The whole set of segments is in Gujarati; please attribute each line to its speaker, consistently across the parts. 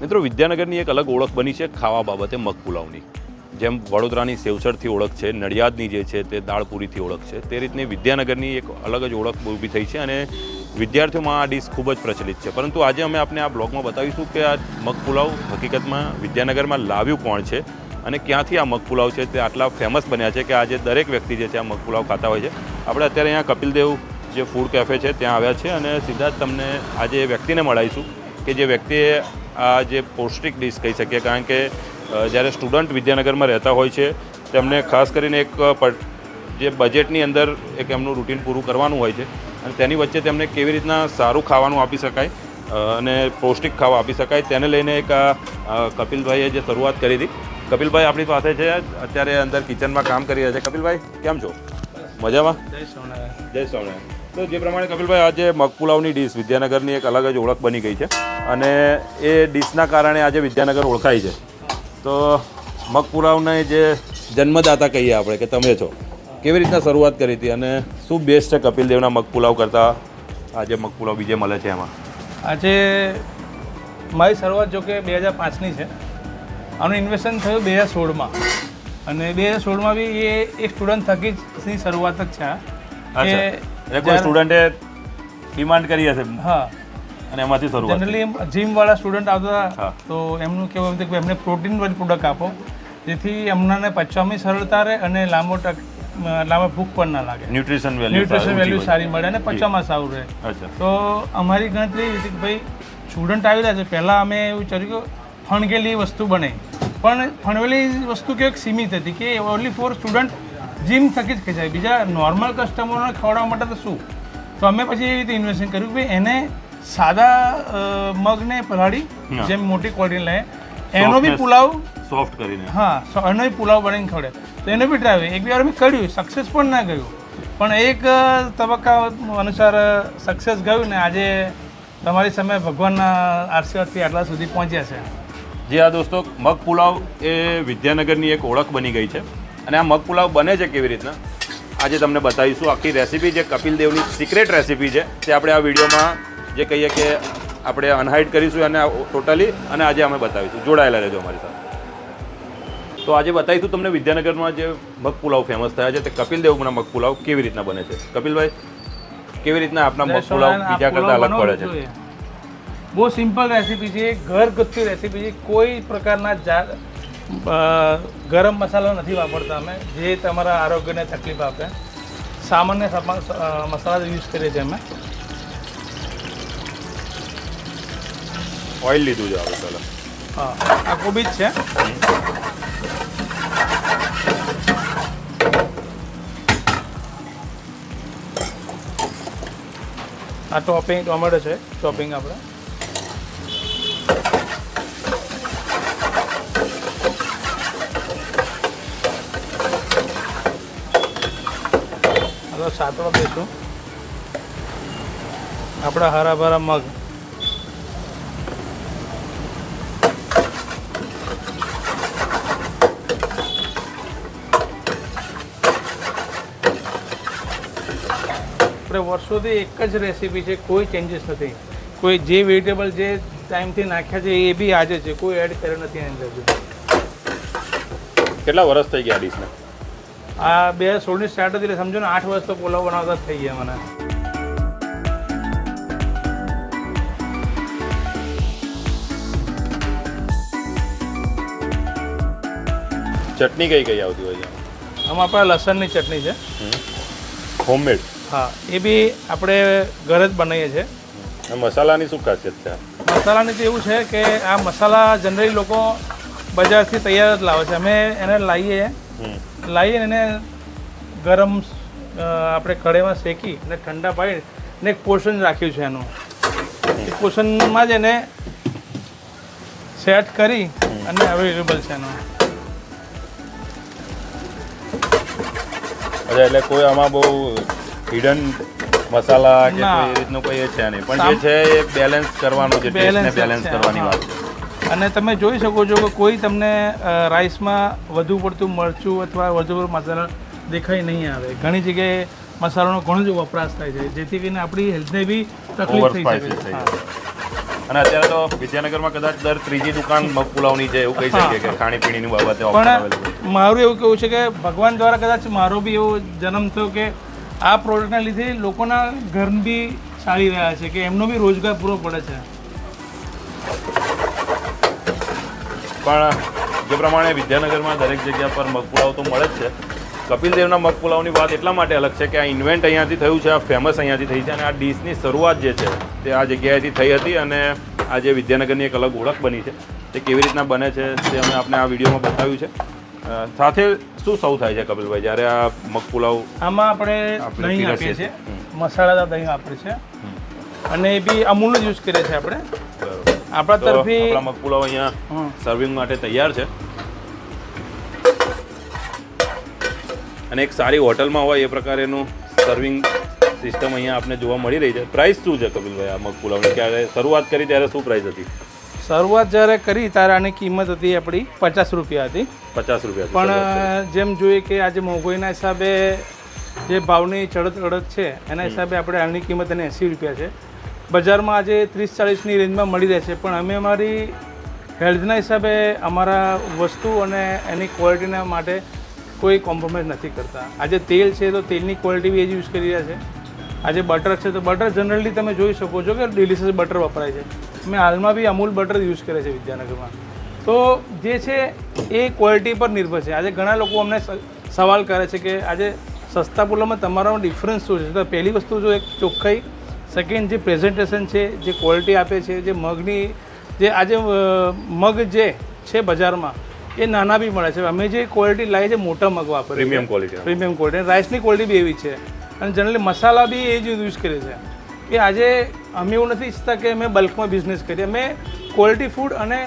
Speaker 1: મિત્રો, વિદ્યાનગરની એક અલગ ઓળખ બની છે ખાવા બાબતે મગ પુલાવની. જેમ વડોદરાની સેવસરથી ઓળખ છે, નડિયાદની જે છે તે દાળપુરીથી ઓળખ છે. તે રીતની વિદ્યાનગરની એક અલગ જ ઓળખ ઊભી થઈ છે અને વિદ્યાર્થીઓમાં આ ડીશ ખૂબ જ પ્રચલિત છે. પરંતુ આજે અમે આપને આ બ્લોગમાં બતાવીશું કે આ મગ પુલાવ હકીકતમાં વિદ્યાનગરમાં લાવ્યું કોણ છે અને ક્યાંથી આ મગ પુલાવ છે તે આટલા ફેમસ બન્યા છે કે આજે દરેક વ્યક્તિ જે છે આ મગ પુલાવ ખાતા હોય છે. આપણે અત્યારે અહીંયા કપિલદેવ જે ફૂડ કેફે છે ત્યાં આવ્યા છે અને સીધા જ તમને આજે વ્યક્તિને મળાવીશું કે જે વ્યક્તિએ આ જે પૌષ્ટિક ડીશ કહી શકીએ. કારણ કે જ્યારે સ્ટુડન્ટ વિદ્યાનગરમાં રહેતા હોય છે તેમને ખાસ કરીને એક જે બજેટની અંદર એક એમનું રૂટીન પૂરું કરવાનું હોય છે અને તેની વચ્ચે તેમને કેવી રીતના સારું ખાવાનું આપી શકાય અને પૌષ્ટિક ખાવા આપી શકાય તેને લઈને એક આ કપિલભાઈએ જે શરૂઆત કરી હતી. કપિલભાઈ આપણી પાસે છે અત્યારે અંદર કિચનમાં કામ કરી રહ્યા છે. કપિલભાઈ કેમ છો? મજામાં?
Speaker 2: જય સોનારાયણ
Speaker 1: જય સ્વામિનારાયણ. તો જે પ્રમાણે કપિલભાઈ આજે મગપુલાવની ડીશ વિદ્યાનગરની એક અલગ જ ઓળખ બની ગઈ છે અને એ ડીશના કારણે આજે વિદ્યાનગર ઓળખાય છે. તો મગપુલાવને જે જન્મદાતા કહીએ આપણે કે તમે છો કેવી રીતના શરૂઆત કરી હતી અને શું બેસ્ટ છે કપિલદેવના મગપુલાવ કરતાં? આજે મગપુલાવ બીજે મળે છે એમાં.
Speaker 2: આજે મારી શરૂઆત જો કે બે હજાર પાંચની છે. આનું ઇન્વેસ્ટમેન્ટ થયું બે હજાર સોળમાં. અને બે હજાર સોળમાં બી એ એક સ્ટુડન્ટ થકી જ શરૂઆત જ છે. કે
Speaker 1: એટલે કોઈ સ્ટુડન્ટે ડિમાન્ડ કરી હશે
Speaker 2: હા.
Speaker 1: અને એમાંથી શરૂઆત
Speaker 2: જનરલી જીમ વાળા સ્ટુડન્ટ આવતા હતા તો એમનું કહેવું હતું કે એમને પ્રોટીન વાળી પ્રોડક્ટ આપો. જેથી એમનાને પચવામાં સરળતા રહે અને લાંબો ટક લાંબા ભૂખ પણ ના લાગે.
Speaker 1: ન્યુટ્રિશન વેલ્યુ
Speaker 2: ન્યુટ્રિશન વેલ્યુ સારી મળે અને પચવામાં સારું રહે. તો અમારી ગણતરી હતી કે ભાઈ સ્ટુડન્ટ આવી રહ્યા છે. પહેલાં અમે એવું વિચાર્યું કે ફણગેલી વસ્તુ બને પણ ફણવેલી વસ્તુ કેવી સીમિત હતી કે ઓનલી ફોર સ્ટુડન્ટ જીમ થકી જ ખેંચાય બીજા નોર્મલ કસ્ટમરોને ખવડાવવા માટે તો શું? તો અમે પછી એવી રીતે ઇન્વેસ્ટિંગ કર્યું કે એને સાદા મગને પલાળી જેમ મોટી ક્વોલિટી લે એનો બી પુલાવ
Speaker 1: સોફ્ટ કરીને.
Speaker 2: હા એનો બી પુલાવ બનાવીને ખવડે. તો એનો બી ટ્રાય એક બે વાર મેં કર્યું સક્સેસ પણ ના ગયું. પણ એક તબક્કા અનુસાર સક્સેસ ગયું ને આજે તમારી સામે ભગવાનના આશીર્વાદથી આટલા સુધી પહોંચ્યા છે.
Speaker 1: જે આ દોસ્તો મગ પુલાવ એ વિદ્યાનગરની એક ઓળખ બની ગઈ છે. અને આ મગ પુલાવ બને છે કેવી રીતના? આજે તમને બતાવીશું. આખી રેસીપી જે કપિલ દેવની સિક્રેટ રેસીપી છે તે આપણે આ વિડીયોમાં જે કહીએ કે આપણે અનહાઇડ કરીશું અને ટોટલી અને આજે અમે બતાવીશું. જોડાયેલા રહેજો અમારી સાથે. તો આજે બતાવીશું તમને વિદ્યાનગરમાં જે મગ પુલાવ ફેમસ થયા છે તે કપિલ દેવના મગ પુલાવ કેવી રીતના બને છે. કપિલભાઈ કેવી રીતના આપણા મગ પુલાવ બીજા કરતાં અલગ પડે છે?
Speaker 2: બહુ સિમ્પલ રેસીપી છે ઘરગથ્થુ રેસીપી છે. કોઈ પ્રકારના ગરમ મસાલો નથી વાપરતા અમે. જે તમારા આરોગ્યને તકલીફ આપે. સામાન્ય મસાલા યુઝ કરીએ છીએ અમે.
Speaker 1: ઓઇલ લીધું છે આપણે પહેલાં.
Speaker 2: હા આ કોબીજ છે. આ ટોપિંગ ટોમેટો છે ટોપિંગ આપણે. સાતળો દઈશું આપણા હરા ભરા મગ. આપણે વર્ષોથી એક જ રેસીપી છે, કોઈ ચેન્જીસ નથી. કોઈ જે વેજીટેબલ જે ટાઈમથી નાખ્યા છે, એ બી આજે છે. કોઈ એડ કર્યો નથી એની અંદર.
Speaker 1: કેટલા વર્ષ થઈ ગયા ડીશને
Speaker 2: આ બે હજાર સોળની સ્ટાર્ટ હતી એટલે સમજો ને આઠ વર્ષ તો પુલાવ બનાવતા જ થઈ ગયા મને.
Speaker 1: ચટણી કઈ કઈ આવતી હોય છે?
Speaker 2: આમાં આપણે લસણની ચટણી છે.
Speaker 1: હોમમેડ
Speaker 2: હા એ બી આપણે ઘરે જ બનાવીએ છીએ.
Speaker 1: મસાલાની શું ખાસિયત છે?
Speaker 2: મસાલાની તો એવું છે કે આ મસાલા જનરલી લોકો બજારથી તૈયાર જ લાવે છે. અમે એને લાવીએ
Speaker 1: હમ.
Speaker 2: અને ગરમ આપણે કઢાઈમાં શેકી અને ઠંડા પાડી ને એક પોર્શન રાખ્યું છે એનું. એ પોર્શનમાં જ એને સેટ કરી અને અવેલેબલ છે એનું.
Speaker 1: એટલે કોઈ આમાં બહુ હિડન મસાલા કે એ રીતનું કોઈ એ છે નહીં. પણ જે છે એ બેલેન્સ કરવાનું છે ટેસ્ટને બેલેન્સ કરવાની વાત છે.
Speaker 2: અને તમે જોઈ શકો છો કે કોઈ તમને રાઈસમાં વધુ પડતું મરચું અથવા વધુ પડતું મસાલા દેખાઈ નહીં આવે. ઘણી જગ્યાએ મસાલાનો ઘણો જ વપરાશ થાય છે જેથી કરીને આપણી હેલ્થને બી તકલીફ થઈ શકે છે.
Speaker 1: અને અત્યારે તો વિદ્યાનગરમાં કદાચ દર ત્રીજી દુકાન મગ પુલાવની છે એવું કહી શકીએ કે ખાણીપીણીની બાબતે
Speaker 2: પણ મારું એવું કેવું છે કે ભગવાન દ્વારા કદાચ મારો બી એવો જન્મ થયો કે આ પ્રોડક્ટના લીધે લોકોના ઘર બી ચાલી રહ્યા છે કે એમનો બી રોજગાર પૂરો પડે છે.
Speaker 1: પણ જે પ્રમાણે વિદ્યાનગરમાં દરેક જગ્યા પર મગ પુલાવ તો મળે જ છે. કપિલ દેવના મગ પુલાવની વાત એટલા માટે અલગ છે કે આ ઇન્વેન્ટ અહીંયાથી થયું છે આ ફેમસ અહીંયાથી થઈ છે અને આ ડીશની શરૂઆત જે છે તે આ જગ્યાએથી થઈ હતી અને આજે વિદ્યાનગરની એક અલગ ઓળખ બની છે તે કેવી રીતના બને છે તે અમે આપણે આ વિડીયોમાં બતાવ્યું છે. સાથે શું સૌ થાય છે કપિલભાઈ જ્યારે આ મગ પુલાવ
Speaker 2: આમાં આપણે દહીં આપીએ છીએ. મસાલાદાર દહીં આપીએ છીએ. અને એ બી અમૂલનો જ યુઝ કરીએ છીએ આપણે. આપણા
Speaker 1: તરફથી
Speaker 2: તરફી
Speaker 1: આપણા મગપુલાવ અહીંયા સર્વિંગ માટે તૈયાર છે. અને એક સારી હોટલમાં હોય એ પ્રકારેનું સર્વિંગ સિસ્ટમ અહીંયા આપને જોવા મળી રહી છે. પ્રાઇસ શું છે કપિલભાઈ આ મગ પુલાવની ક્યારે શરૂઆત કરી ત્યારે શું પ્રાઇસ હતી?
Speaker 2: શરૂઆત જ્યારે કરી ત્યારે આની કિંમત હતી આપણી પચાસ રૂપિયા હતી.
Speaker 1: પચાસ રૂપિયા.
Speaker 2: પણ જેમ જોઈએ કે આજે મોંઘવારીના હિસાબે જે ભાવની ચડત અડત છે એના હિસાબે આપણે આની કિંમત એને એંસી રૂપિયા છે. બજારમાં આજે ત્રીસ ચાલીસની રેન્જમાં મળી રહે છે. પણ અમે અમારી હેલ્થના હિસાબે અમારા વસ્તુ અને એની ક્વોલિટીના માટે કોઈ કોમ્પ્રોમાઇઝ નથી કરતા. આજે તેલ છે તો તેલની ક્વોલિટી બી એ જ યુઝ કરી રહ્યા છે. આજે બટર છે તો બટર જનરલી તમે જોઈ શકો છો કે ડિલિશિયસ બટર વપરાય છે. અમે હાલમાં બી અમૂલ બટર યુઝ કરે છે વિદ્યાનગરમાં. તો જે છે એ ક્વોલિટી પર નિર્ભર છે. આજે ઘણા લોકો અમને સવાલ કરે છે કે આજે સસ્તા પુલાવમાં તમારો ડિફરન્સ શું છે? તો પહેલી વસ્તુ જો એક ચોખ્ખાઈ સેકન્ડ જે પ્રેઝન્ટેશન છે જે ક્વોલિટી આપે છે જે મગની જે આજે મગ જે છે બજારમાં એ નાના બી મળે છે. અમે જે ક્વોલિટી લાવીએ છીએ મોટા મગ વાપરીએ
Speaker 1: પ્રીમિયમ ક્વોલિટી
Speaker 2: પ્રીમિયમ ક્વોલિટી રાઈસની ક્વોલિટી બી એવી છે. અને જનરલી મસાલા બી એ જ યુઝ કરે છે કે આજે અમે એવું નથી ઈચ્છતા કે અમે બલ્કમાં બિઝનેસ કરીએ. અમે ક્વોલિટી ફૂડ અને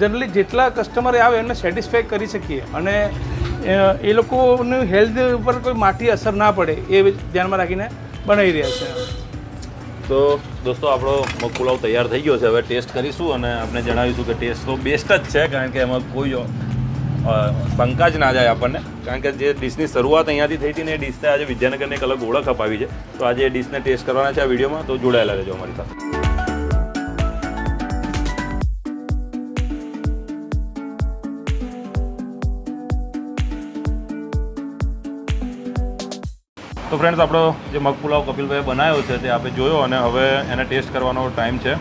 Speaker 2: જનરલી જેટલા કસ્ટમર આવે એમને સેટિસ્ફાય કરી શકીએ. અને એ લોકોનું હેલ્થ ઉપર કોઈ માઠી અસર ના પડે એ ધ્યાનમાં રાખીને બનાવી રહ્યા છે.
Speaker 1: તો દોસ્તો, આપણો મગપુલાવ તૈયાર થઈ ગયો છે. હવે ટેસ્ટ કરીશું અને આપણે જણાવીશું કે ટેસ્ટ તો બેસ્ટ જ છે, કારણ કે એમાં કોઈ શંકા જ ના જાય આપણને. કારણ કે જે ડીશની શરૂઆત અહીંયાથી થઈ હતી ને એ ડિશને આજે વિદ્યાનગરને એક અલગ ઓળખ અપાવી છે. તો આજે એ ડીશને ટેસ્ટ કરવાના છે આ વિડીયોમાં, તો જોડાયેલા રહેજો અમારી સાથે. તો ફ્રેન્ડ્સ આપણો જે મગ પુલાવ કપિલભાઈએ બનાવ્યો છે તે આપણે જોયો અને હવે એને ટેસ્ટ કરવાનો ટાઈમ છે.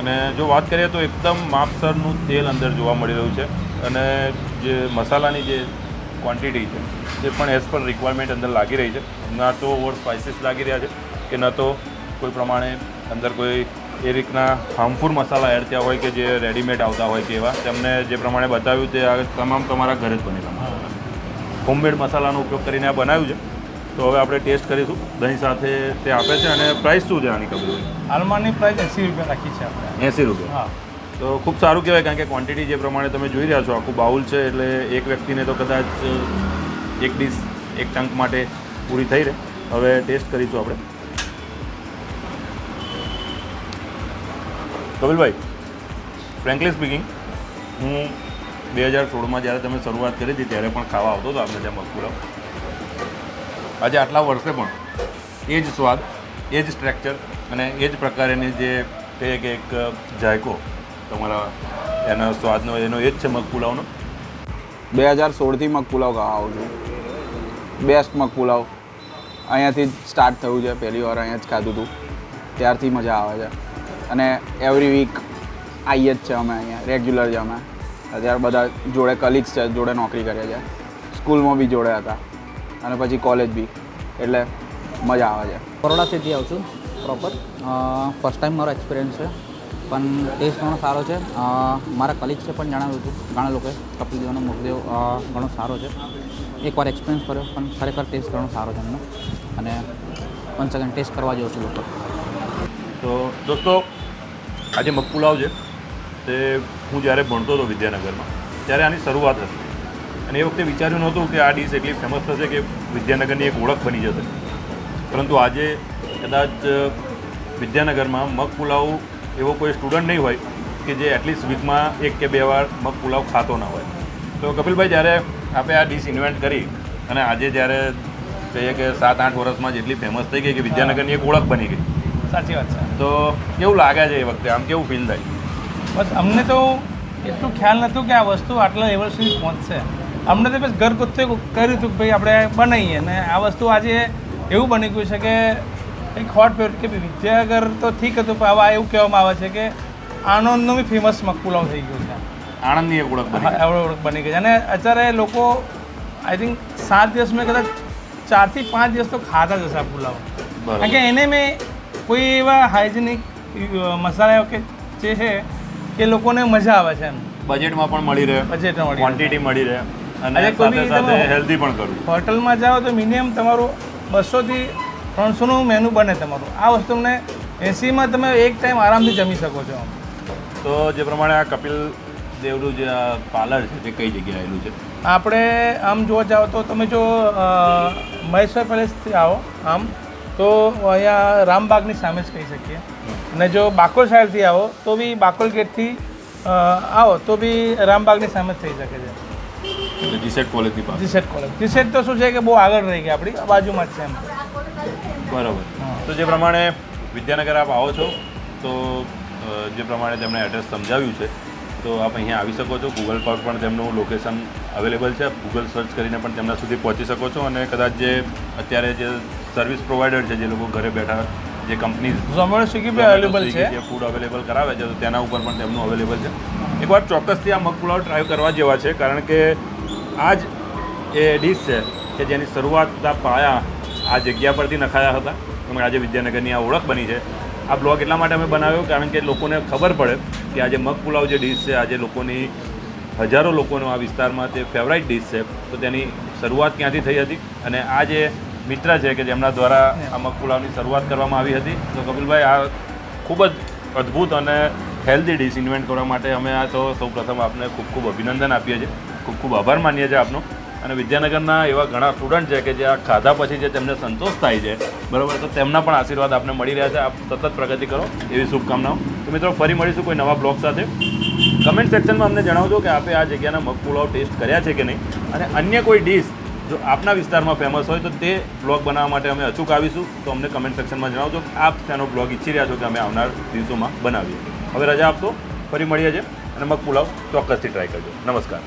Speaker 1: અને જો વાત કરીએ તો એકદમ માપસરનું તેલ અંદર જોવા મળી રહ્યું છે અને જે મસાલાની જે ક્વોન્ટિટી છે તે પણ એઝ પર રિક્વાયરમેન્ટ અંદર લાગી રહી છે. ના તો ઓવર સ્પાઇસીસ લાગી રહ્યા છે કે ન તો કોઈ પ્રમાણે અંદર કોઈ એ રીતના હાર્મફુલ મસાલા એડ થયા હોય કે જે રેડીમેડ આવતા હોય કે એવા. તેમને જે પ્રમાણે બતાવ્યું તે આ તમામ તમારા ઘરે જ બનેલા હોમમેડ મસાલાનો ઉપયોગ કરીને આ બનાવ્યું છે. તો હવે આપણે ટેસ્ટ કરીશું. દહીં સાથે તે આપે છે અને પ્રાઇસ શું છે આની કબીર
Speaker 2: હાલમાંની પ્રાઇસ એંસી રૂપિયા રાખી છે આપણે.
Speaker 1: એંસી રૂપિયા.
Speaker 2: હા.
Speaker 1: તો ખૂબ સારું કહેવાય કારણ કે ક્વોન્ટિટી જે પ્રમાણે તમે જોઈ રહ્યા છો આખું બાઉલ છે એટલે એક વ્યક્તિને તો કદાચ એક ડીશ એક ટંક માટે પૂરી થઈ રહે. હવે ટેસ્ટ કરીશું આપણે. કપિલભાઈ ફ્રેન્કલી સ્પીકિંગ હું બે હજાર સોળમાં જ્યારે તમે શરૂઆત કરી હતી ત્યારે પણ ખાવા આવતો હતો આપણે ત્યાં મગપુલાવ આજે આટલા વર્ષે પણ એ જ સ્વાદ, એ જ સ્ટ્રક્ચર અને એ જ પ્રકારની જે કહીએ કે એક જાયકો તમારા એના સ્વાદનો, એનો એ જ છે મગપુલાવનો
Speaker 3: બે હજાર સોળથી મગ પુલાવ ખાવા આવું છું. બેસ્ટ મગ પુલાવ. અહીંયાથી જ સ્ટાર્ટ થયું છે, પહેલી વાર અહીંયા જ ખાધું હતું ત્યારથી મજા આવે છે. અને એવરી વીક આવીએ જ છે અમે અહીંયા રેગ્યુલર છે અમે. અત્યારે બધા જોડે કલીગ્સ છે, જોડે નોકરી કરે છે. સ્કૂલમાં બી જોડે હતા. અને પછી કોલેજ બી. એટલે મજા આવે છે.
Speaker 4: બરોડાથી આવું છું પ્રોપર ફર્સ્ટ ટાઈમ મારો એક્સપિરિયન્સ છે. પણ ટેસ્ટ ઘણો સારો છે. મારા કલીગ છે પણ જણાવ્યું હતું ઘણા લોકોએ કપિલ દેવનો મુખદેવ ઘણો સારો છે. એકવાર એક્સપિરિયન્સ કર્યો પણ ખરેખર ટેસ્ટ ઘણો સારો છે એમનો. અને વન સેકન્ડ ટેસ્ટ કરવા જેવો છે લોકો.
Speaker 1: તો દોસ્તો આજે મગપુલાવ છે. તે હું જ્યારે ભણતો હતો વિદ્યાનગરમાં ત્યારે આની શરૂઆત હતી. અને એ વખતે વિચાર્યું નહોતું કે આ ડીશ એટલી ફેમસ થશે કે વિદ્યાનગરની એક ઓળખ બની જશે. પરંતુ આજે કદાચ વિદ્યાનગરમાં મગપુલાવ એવો કોઈ સ્ટુડન્ટ નહીં હોય કે જે એટલીસ્ટ વીકમાં એક કે બે વાર મગપુલાવ ખાતો ના હોય. તો કપિલભાઈ જ્યારે આપણે આ ડીશ ઇન્વેન્ટ કરી અને આજે જ્યારે કહીએ કે સાત આઠ વર્ષમાં જેટલી ફેમસ થઈ ગઈ કે વિદ્યાનગરની એક ઓળખ બની ગઈ.
Speaker 2: સાચી વાત છે.
Speaker 1: તો કેવું લાગે છે એ વખતે? આમ કેવું ફીલ થાય?
Speaker 2: બસ અમને તો એટલું ખ્યાલ નહોતું કે આ વસ્તુ આટલા લેવલ સુધી પહોંચશે. અમને તો બસ ઘર કુત્તે કર્યું હતું કે ભાઈ આપણે બનાવીએ ને આ વસ્તુ આજે એવું બની ગયું છે કે એક હોટ પેટ કે ભાઈ વિદ્યાનગર તો ઠીક હતું પણ હવે એવું કહેવામાં આવે છે કે આણંદનો બી ફેમસ મકપુલાવ થઈ ગયો છે.
Speaker 1: આણંદની એક ઓળખ
Speaker 2: ઓળખ બની ગઈ છે. અને અત્યારે લોકો આઈ થિંક સાત દિવસ મેં કદાચ ચારથી પાંચ દિવસ તો ખાતા જ હશે આ પુલાવ. કારણ કે એને મેં કોઈ એવા હાઇજેનિક મસાલા કે જે છે કે લોકોને મજા આવે છે એમ.
Speaker 1: બજેટમાં પણ મળી રહે.
Speaker 2: બજેટમાં
Speaker 1: ક્વોન્ટિટી મળી રહે. અને સાથે સાથે હેલ્ધી પણ કરું
Speaker 2: હોટલમાં જાઓ તો મિનિમમ તમારું બસોથી ત્રણસોનું મેનુ બને તમારું. આ વસ્તુ તમને એસીમાં તમે એક ટાઈમ આરામથી જમી શકો છો.
Speaker 1: તો જે પ્રમાણે આ કપિલ દેવનું જે પાર્લર છે તે કઈ જગ્યાએ આવેલું છે?
Speaker 2: આપણે આમ જોવા જાઓ તો તમે જો મહેશ્વર પેલેસથી આવો આમ તો અહીંયા રામબાગની સામે જ કહી શકીએ. અને જો બાકોલ સાઈડથી આવો તો બી બાકોલ ગેટથી આવો તો બી રામબાગની સામે જ થઈ શકે છે.
Speaker 1: એટલે જીસેટ કોલેજની પાસે
Speaker 2: જીસેટ કોલેજ જીસેટ તો શું છે કે બહુ આગળ રહી ગઈ આપણી બાજુમાં જ છે એમ.
Speaker 1: બરાબર. તો જે પ્રમાણે વિદ્યાનગર આપ આવો છો તો જે પ્રમાણે તેમણે એડ્રેસ સમજાવ્યું છે તો આપ અહીંયા આવી શકો છો. ગૂગલ પર પણ તેમનું લોકેશન અવેલેબલ છે. ગૂગલ સર્ચ કરીને પણ તેમના સુધી પહોંચી શકો છો અને કદાચ જે અત્યારે જે સર્વિસ પ્રોવાઈડર છે જે લોકો ઘરે બેઠા જે કંપની
Speaker 2: ઝોમેટો સ્વિગી બી અવેલેબલ છે.
Speaker 1: જે ફૂડ અવેલેબલ કરાવે છે તો તેના ઉપર પણ તેમનું અવેલેબલ છે. એકવાર ચોક્કસથી આ મગપુલાવ ટ્રાય કરવા જેવા છે કારણ કે આ જ એ ડીશ છે કે જેની શરૂઆતના પાયા આ જગ્યા પરથી નખાયા હતા. અને આજે વિદ્યાનગરની આ ઓળખ બની છે. આ બ્લોગ એટલા માટે અમે બનાવ્યો કારણ કે લોકોને ખબર પડે કે આજે મગપુલાવ જે ડીશ છે, આજે લોકોની હજારો લોકોનો આ વિસ્તારમાં તે ફેવરાઇટ ડીશ છે. તો તેની શરૂઆત ક્યાંથી થઈ હતી અને આ જે મિત્ર છે કે જેમના દ્વારા આ મગપુલાવની શરૂઆત કરવામાં આવી હતી. તો કપિલભાઈ, આ ખૂબ જ અદ્ભુત અને હેલ્ધી ડીશ ઇન્વેન્ટ કરવા માટે અમે આ તો સૌ પ્રથમ આપને ખૂબ ખૂબ અભિનંદન આપીએ છીએ. ખૂબ ખૂબ આભાર માનીએ છીએ આપનો. અને વિદ્યાનગરના એવા ઘણા સ્ટુડન્ટ છે કે જે આ ખાધા પછી જે તેમને સંતોષ થાય છે, બરાબર? તો તેમના પણ આશીર્વાદ આપને મળી રહ્યા છે. આપ સતત પ્રગતિ કરો. એવી શુભકામનાઓ. તો મિત્રો, ફરી મળીશું કોઈ નવા બ્લોગ સાથે. કમેન્ટ સેક્શનમાં અમને જણાવજો કે આપે આ જગ્યાના મગ પુલાવ ટેસ્ટ કર્યા છે કે નહીં? અને અન્ય કોઈ ડીશ જો આપના વિસ્તારમાં ફેમસ હોય તો તે બ્લોગ બનાવવા માટે અમે અચૂક આવીશું. તો અમને કમેન્ટ સેક્શનમાં જણાવજો. આપ તેનો બ્લોગ ઈચ્છી રહ્યા છો કે અમે આવનાર દિવસોમાં બનાવીએ. હવે રજા આપશો. ફરી મળીએ છીએ અને મગ પુલાવ ચોક્કસથી ટ્રાય કરજો. નમસ્કાર.